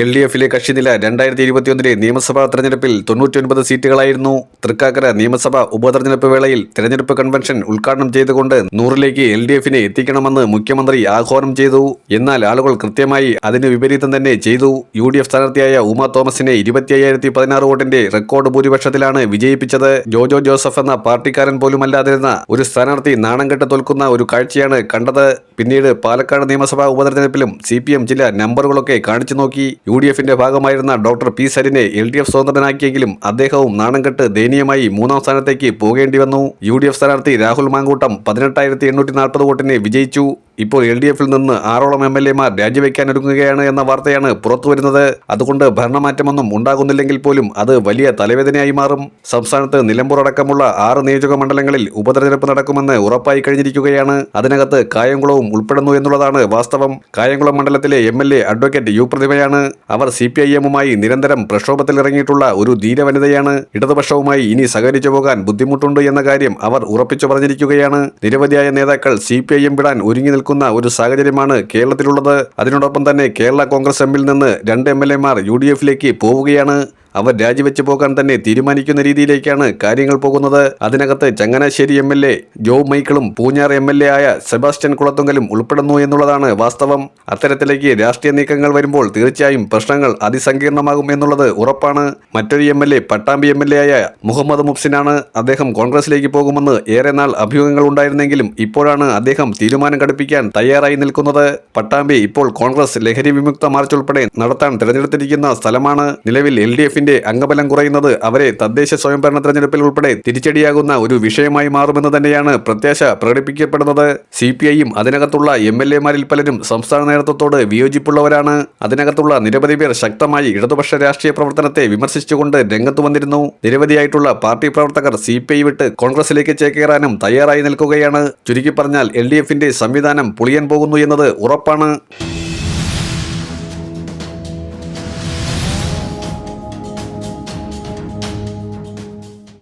L D എഫിലെ കക്ഷിനില രണ്ടായിരത്തി ഇരുപത്തിയൊന്നിലെ നിയമസഭാ തെരഞ്ഞെടുപ്പിൽ തൊണ്ണൂറ്റിയൊൻപത് സീറ്റുകളായിരുന്നു. തൃക്കാക്കര നിയമസഭാ ഉപതെരഞ്ഞെടുപ്പ് വേളയിൽ തെരഞ്ഞെടുപ്പ് കൺവെൻഷൻ ഉദ്ഘാടനം ചെയ്തുകൊണ്ട് നൂറിലേക്ക് എൽ ഡി എഫിനെ എത്തിക്കണമെന്ന് മുഖ്യമന്ത്രി ആഹ്വാനം ചെയ്തു. എന്നാൽ ആളുകൾ കൃത്യമായി അതിന് വിപരീതം തന്നെ ചെയ്തു. യു ഡി എഫ് സ്ഥാനാർത്ഥിയായ ഉമ തോമസിനെ ഇരുപത്തി അയ്യായിരത്തി പതിനാറ് വോട്ടിന്റെ റെക്കോർഡ് ഭൂരിപക്ഷത്തിലാണ് വിജയിപ്പിച്ചത്. ജോജോ ജോസഫ് എന്ന പാർട്ടിക്കാരൻ പോലുമല്ലാതിരുന്ന ഒരു സ്ഥാനാർത്ഥി നാണം കെട്ട് തോൽക്കുന്ന ഒരു കാഴ്ചയാണ് കണ്ടത്. പിന്നീട് പാലക്കാട് നിയമസഭാ ഉപതെരഞ്ഞെടുപ്പിലും സി ചില നമ്പറുകളൊക്കെ കാണിച്ചു നോക്കി. യു ഡി എഫിന്റെ ഭാഗമായിരുന്ന ഡോക്ടർ പി സരിനെ എൽ ഡി എഫ് സ്വതന്ത്രനാക്കിയെങ്കിലും അദ്ദേഹവും നാണം കെട്ട് ദയനീയമായി മൂന്നാം സ്ഥാനത്തേക്ക് പോകേണ്ടി വന്നു. യു ഡി എഫ് സ്ഥാനാർത്ഥി രാഹുൽ മാങ്കൂട്ടം പതിനെട്ടായിരത്തി എണ്ണൂറ്റി നാൽപ്പത് വോട്ടിന് വിജയിച്ചു. ഇപ്പോൾ എൽ ഡി എഫിൽ നിന്ന് ആറോളം എം എൽ എമാർ രാജിവെക്കാൻ ഒരുങ്ങുകയാണ് എന്ന വാർത്തയാണ് പുറത്തുവരുന്നത്. അതുകൊണ്ട് ഭരണമാറ്റമൊന്നും ഉണ്ടാകുന്നില്ലെങ്കിൽ പോലും അത് വലിയ തലവേദനയായി മാറും. സംസ്ഥാനത്ത് നിലമ്പൂർ അടക്കമുള്ള ആറ് നിയോജക മണ്ഡലങ്ങളിൽ ഉപതെരഞ്ഞെടുപ്പ് നടക്കുമെന്ന് ഉറപ്പായി കഴിഞ്ഞിരിക്കുകയാണ്. അതിനകത്ത് കായംകുളവും ഉൾപ്പെടുന്നു എന്നുള്ളതാണ് വാസ്തവം. കായംകുളം മണ്ഡലത്തിലെ M L A advocate U പ്രതിഭയാണ് അവർ സി പി ഐ എമ്മുമായി നിരന്തരം പ്രക്ഷോഭത്തിലിറങ്ങിയിട്ടുള്ള ഒരു ധീരവനിതയാണ്. ഇടതുപക്ഷവുമായി ഇനി സഹകരിച്ചു പോകാൻ ബുദ്ധിമുട്ടുണ്ട് എന്ന കാര്യം അവർ ഉറപ്പിച്ചു പറഞ്ഞിരിക്കുകയാണ്. നിരവധിയായ നേതാക്കൾ സി പി ഐ എം വിടാൻ ഒരുങ്ങി നിൽക്കുന്ന ഒരു സാഹചര്യമാണ് കേരളത്തിലുള്ളത്. അതിനോടൊപ്പം തന്നെ കേരള കോൺഗ്രസ് എമ്മിൽ നിന്ന് രണ്ട് എം എൽ എമാർ യു ഡി എഫിലേക്ക് പോവുകയാണ്. അവർ രാജിവെച്ചു പോകാൻ തന്നെ തീരുമാനിക്കുന്ന രീതിയിലേക്കാണ് കാര്യങ്ങൾ പോകുന്നത്. അതിനകത്ത് Changanassery M L A Jo മൈക്കിളും Poonjar M L A ആയ സെബാസ്റ്റ്യൻ കുളത്തുങ്കലും ഉൾപ്പെടുന്നു എന്നുള്ളതാണ് വാസ്തവം. അത്തരത്തിലേക്ക് രാഷ്ട്രീയ നീക്കങ്ങൾ വരുമ്പോൾ തീർച്ചയായും പ്രശ്നങ്ങൾ അതിസങ്കീർണമാകും എന്നുള്ളത് ഉറപ്പാണ്. മറ്റൊരു M L A Pattambi M L A ആയ മുഹമ്മദ് മുഫ്സിനാണ് അദ്ദേഹം കോൺഗ്രസിലേക്ക് പോകുമെന്ന് ഏറെ നാൾ അഭ്യൂഹങ്ങൾ ഉണ്ടായിരുന്നെങ്കിലും ഇപ്പോഴാണ് അദ്ദേഹം തീരുമാനം കടുപ്പിക്കാൻ തയ്യാറായി നിൽക്കുന്നത്. പട്ടാമ്പി ഇപ്പോൾ കോൺഗ്രസ് ലഹരി വിമുക്ത മാർച്ച് ഉൾപ്പെടെ നടത്താൻ തിരഞ്ഞെടുത്തിരിക്കുന്ന സ്ഥലമാണ്. നിലവിൽ എൽ ഡി എഫിന്റെ അംഗബലം കുറയുന്നത് അവരെ തദ്ദേശ സ്വയംഭരണ തെരഞ്ഞെടുപ്പിൽ ഉൾപ്പെടെ തിരിച്ചടിയാകുന്ന ഒരു വിഷയമായി മാറുമെന്ന് തന്നെയാണ് പ്രത്യാശ പ്രകടിപ്പിക്കപ്പെടുന്നത്. സി പി ഐയും അതിനകത്തുള്ള എം എൽ എമാരിൽ പലരും സംസ്ഥാന നേതൃത്വത്തോട് വിയോജിപ്പുള്ളവരാണ്. അതിനകത്തുള്ള നിരവധി പേർ ശക്തമായി ഇടതുപക്ഷ രാഷ്ട്രീയ പ്രവർത്തനത്തെ വിമർശിച്ചുകൊണ്ട് രംഗത്ത് വന്നിരുന്നു. നിരവധിയായിട്ടുള്ള പാർട്ടി പ്രവർത്തകർ സി പി ഐ വിട്ട് കോൺഗ്രസിലേക്ക് ചേക്കേറാനും തയ്യാറായി നിൽക്കുകയാണ്. ചുരുക്കി പറഞ്ഞാൽ എൽ ഡി എഫിന്റെ സംവിധാനം പൊളിയാൻ പോകുന്നു എന്നത് ഉറപ്പാണ്.